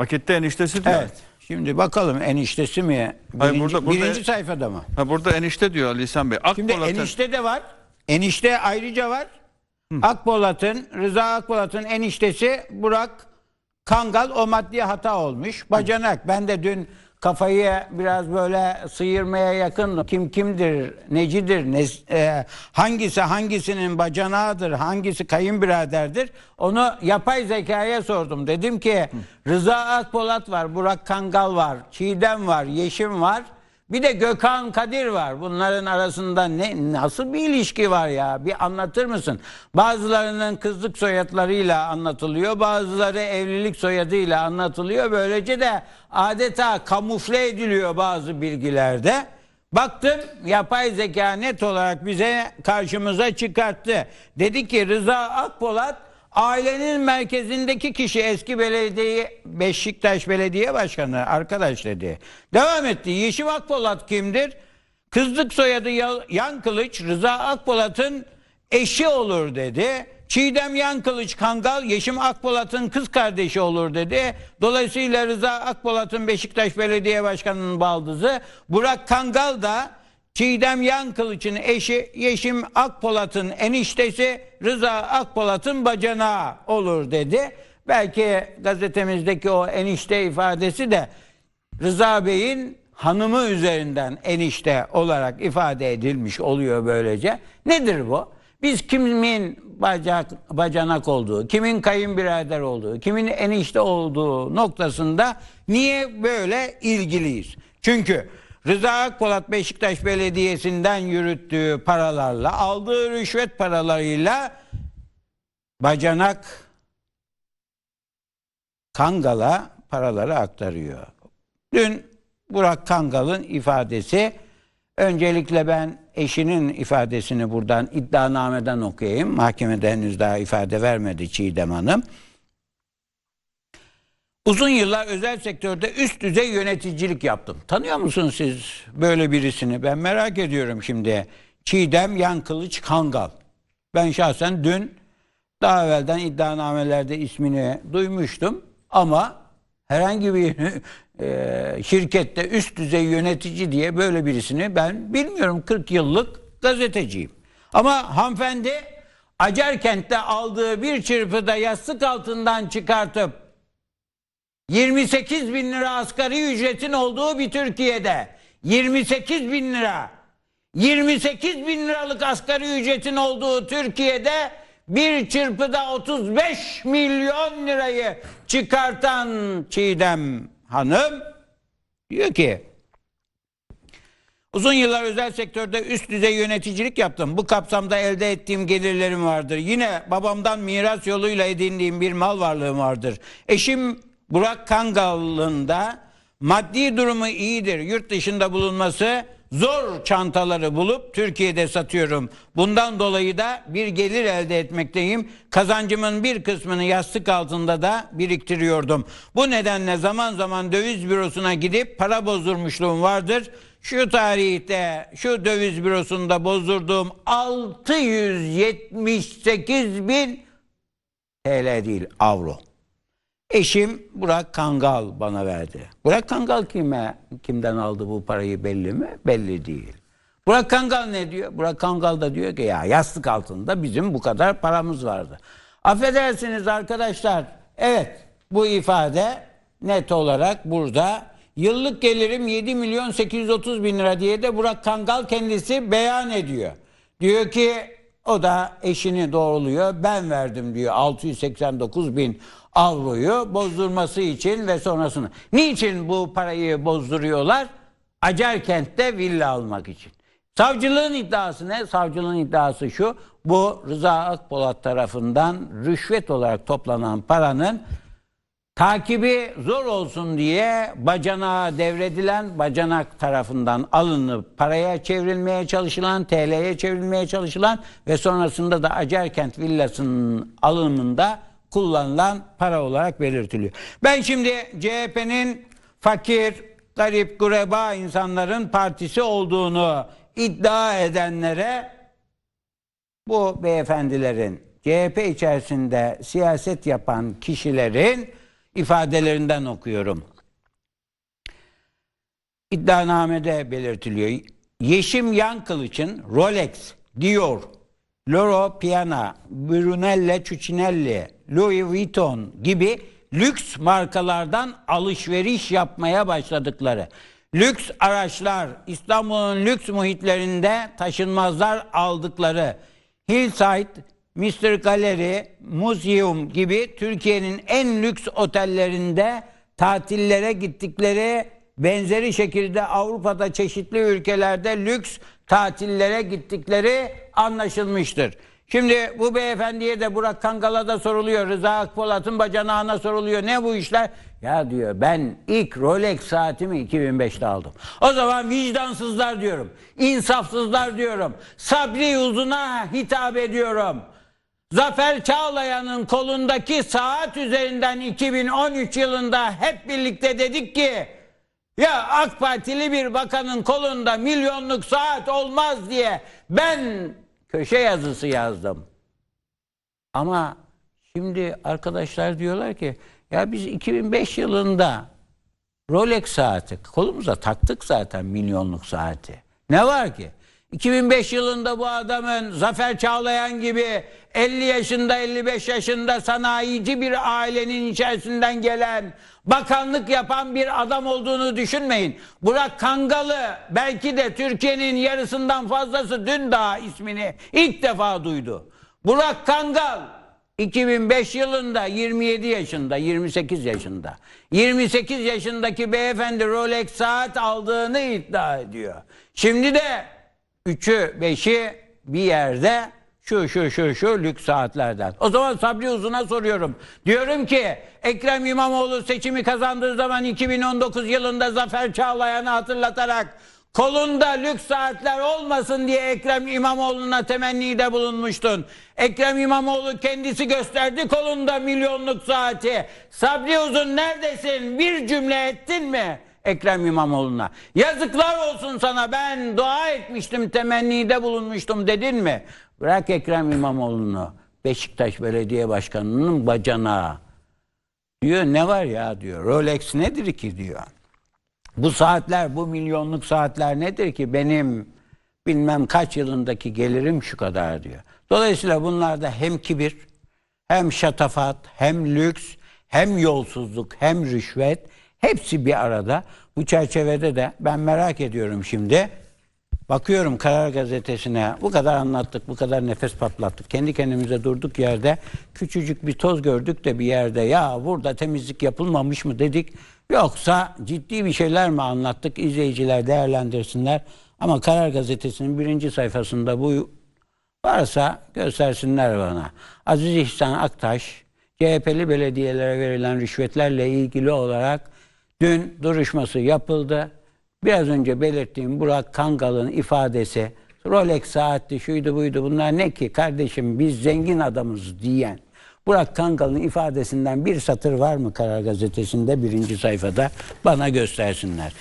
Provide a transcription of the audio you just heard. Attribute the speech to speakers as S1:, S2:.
S1: Akit'te eniştesi diyor.
S2: Evet. Şimdi bakalım eniştesi mi?
S1: Hayır,
S2: Birinci,
S1: burada- burada-
S2: birinci sayfada mı?
S1: Ha, burada enişte diyor Ali İhsan Bey.
S2: Şimdi
S1: Akpolat'ın
S2: enişte de var. Enişte ayrıca var. Akpolat'ın, Rıza Akpolat'ın eniştesi Burak Kangal o maddi hata olmuş. Bacanak. Ben de dün kafayı biraz böyle sıyırmaya yakın. Kim kimdir, necidir, ne, e, hangisi hangisinin bacanağıdır, hangisi kayınbiraderdir onu yapay zekaya sordum. Dedim ki Rıza Akpolat var, Burak Kangal var, Çiğdem var, Yeşim var. Bir de Gökhan Kadir var. Bunların arasında ne nasıl bir ilişki var ya? Bir anlatır mısın? Bazılarının kızlık soyadlarıyla anlatılıyor, bazıları evlilik soyadıyla anlatılıyor. Böylece de adeta kamufle ediliyor bazı bilgilerde. Baktım yapay zeka net olarak bize karşımıza çıkarttı. Dedi ki Rıza Akpolat Ailenin merkezindeki kişi eski belediye Beşiktaş Belediye Başkanı arkadaş dedi. Devam etti. Yeşim Akpolat kimdir? Kızlık soyadı Ya- Yan Kılıç Rıza Akpolat'ın eşi olur dedi. Çiğdem Yan Kılıç Kangal Yeşim Akpolat'ın kız kardeşi olur dedi. Dolayısıyla Rıza Akpolat'ın Beşiktaş Belediye Başkanı'nın baldızı. Burak Kangal da Çiğdem Yankılıç'ın eşi Yeşim Akpolat'ın eniştesi Rıza Akpolat'ın bacanağı olur dedi. Belki gazetemizdeki o enişte ifadesi de Rıza Bey'in hanımı üzerinden enişte olarak ifade edilmiş oluyor böylece. Nedir bu? Biz kimin bacak, bacanak olduğu, kimin kayınbirader olduğu, kimin enişte olduğu noktasında niye böyle ilgiliyiz? Çünkü Rıza Akpolat Beşiktaş Belediyesi'nden yürüttüğü paralarla, aldığı rüşvet paralarıyla bacanak Kangal'a paraları aktarıyor. Dün Burak Kangal'ın ifadesi öncelikle ben eşinin ifadesini buradan iddianameden okuyayım. Mahkemede henüz daha ifade vermedi Çiğdem Hanım. Uzun yıllar özel sektörde üst düzey yöneticilik yaptım. Tanıyor musunuz siz böyle birisini? Ben merak ediyorum şimdi. Çiğdem Yankılıç Kangal. Ben şahsen dün daha evvelden iddianamelerde ismini duymuştum ama herhangi bir e, şirkette üst düzey yönetici diye böyle birisini ben bilmiyorum 40 yıllık gazeteciyim. Ama hanımefendi Acarkent'te aldığı bir çırpıda yastık altından çıkartıp 28 bin lira asgari ücretin olduğu bir Türkiye'de 28 bin lira 28 bin liralık asgari ücretin olduğu Türkiye'de bir çırpıda 35 milyon lirayı çıkartan Çiğdem Hanım diyor ki Uzun yıllar özel sektörde üst düzey yöneticilik yaptım. Bu kapsamda elde ettiğim gelirlerim vardır. Yine babamdan miras yoluyla edindiğim bir mal varlığım vardır. Eşim Burak Kangal'ın da maddi durumu iyidir. Yurt dışında bulunması zor çantaları bulup Türkiye'de satıyorum. Bundan dolayı da bir gelir elde etmekteyim. Kazancımın bir kısmını yastık altında da biriktiriyordum. Bu nedenle zaman zaman döviz bürosuna gidip para bozdurmuşluğum vardır. Şu tarihte şu döviz bürosunda bozdurduğum 678 bin TL değil avro. Eşim Burak Kangal bana verdi. Burak Kangal kime, kimden aldı bu parayı belli mi? Belli değil. Burak Kangal ne diyor? Burak Kangal da diyor ki ya yastık altında bizim bu kadar paramız vardı. Affedersiniz arkadaşlar. Evet bu ifade net olarak burada yıllık gelirim 7 milyon 830 bin lira diye de Burak Kangal kendisi beyan ediyor. Diyor ki o da eşini doğruluyor. Ben verdim diyor 689 bin avroyu bozdurması için ve sonrasını. Niçin bu parayı bozduruyorlar? Acarkent'te villa almak için. Savcılığın iddiası ne? Savcılığın iddiası şu. Bu Rıza Akpolat tarafından rüşvet olarak toplanan paranın takibi zor olsun diye bacanağa devredilen, bacanak tarafından alınıp paraya çevrilmeye çalışılan, TL'ye çevrilmeye çalışılan ve sonrasında da Acarkent villasının alımında kullanılan para olarak belirtiliyor. Ben şimdi CHP'nin fakir, garip, gureba insanların partisi olduğunu iddia edenlere bu beyefendilerin CHP içerisinde siyaset yapan kişilerin ifadelerinden okuyorum. İddianamede belirtiliyor. Yeşim Yankılıç'ın Rolex, Dior, Loro Piana, Brunello Cucinelli, Louis Vuitton gibi lüks markalardan alışveriş yapmaya başladıkları, lüks araçlar, İstanbul'un lüks muhitlerinde taşınmazlar aldıkları, Hillside, Mr. Gallery, Museum gibi Türkiye'nin en lüks otellerinde tatillere gittikleri benzeri şekilde Avrupa'da çeşitli ülkelerde lüks tatillere gittikleri anlaşılmıştır. Şimdi bu beyefendiye de Burak Kangal'a da soruluyor. Rıza Akpolat'ın bacanağına soruluyor. Ne bu işler? Ya diyor ben ilk Rolex saatimi 2005'te aldım. O zaman vicdansızlar diyorum. insafsızlar diyorum. Sabri Uzun'a hitap ediyorum. Zafer Çağlayan'ın kolundaki saat üzerinden 2013 yılında hep birlikte dedik ki ya AK Partili bir bakanın kolunda milyonluk saat olmaz diye ben köşe yazısı yazdım. Ama şimdi arkadaşlar diyorlar ki ya biz 2005 yılında Rolex saati kolumuza taktık zaten milyonluk saati. Ne var ki? 2005 yılında bu adamın Zafer Çağlayan gibi 50 yaşında 55 yaşında sanayici bir ailenin içerisinden gelen bakanlık yapan bir adam olduğunu düşünmeyin. Burak Kangalı belki de Türkiye'nin yarısından fazlası dün daha ismini ilk defa duydu. Burak Kangal 2005 yılında 27 yaşında, 28 yaşında. 28 yaşındaki beyefendi Rolex saat aldığını iddia ediyor. Şimdi de 3'ü 5'i bir yerde şu şu şu şu lüks saatlerden. O zaman Sabri Uzun'a soruyorum. Diyorum ki Ekrem İmamoğlu seçimi kazandığı zaman 2019 yılında Zafer Çağlayan'ı hatırlatarak kolunda lüks saatler olmasın diye Ekrem İmamoğlu'na temennide bulunmuştun. Ekrem İmamoğlu kendisi gösterdi kolunda milyonluk saati. Sabri Uzun neredesin? Bir cümle ettin mi? Ekrem İmamoğlu'na. Yazıklar olsun sana ben dua etmiştim temennide bulunmuştum dedin mi? Bırak Ekrem İmamoğlu'nu. Beşiktaş Belediye Başkanı'nın bacanağı. Diyor ne var ya diyor. Rolex nedir ki diyor. Bu saatler, bu milyonluk saatler nedir ki benim bilmem kaç yılındaki gelirim şu kadar diyor. Dolayısıyla bunlarda hem kibir, hem şatafat, hem lüks, hem yolsuzluk, hem rüşvet hepsi bir arada. Bu çerçevede de ben merak ediyorum şimdi. Bakıyorum Karar Gazetesi'ne bu kadar anlattık, bu kadar nefes patlattık. Kendi kendimize durduk yerde küçücük bir toz gördük de bir yerde ya burada temizlik yapılmamış mı dedik. Yoksa ciddi bir şeyler mi anlattık izleyiciler değerlendirsinler. Ama Karar Gazetesi'nin birinci sayfasında bu varsa göstersinler bana. Aziz İhsan Aktaş CHP'li belediyelere verilen rüşvetlerle ilgili olarak dün duruşması yapıldı. Biraz önce belirttiğim Burak Kangal'ın ifadesi Rolex saatti şuydu buydu bunlar ne ki kardeşim biz zengin adamız diyen Burak Kangal'ın ifadesinden bir satır var mı Karar Gazetesi'nde birinci sayfada bana göstersinler.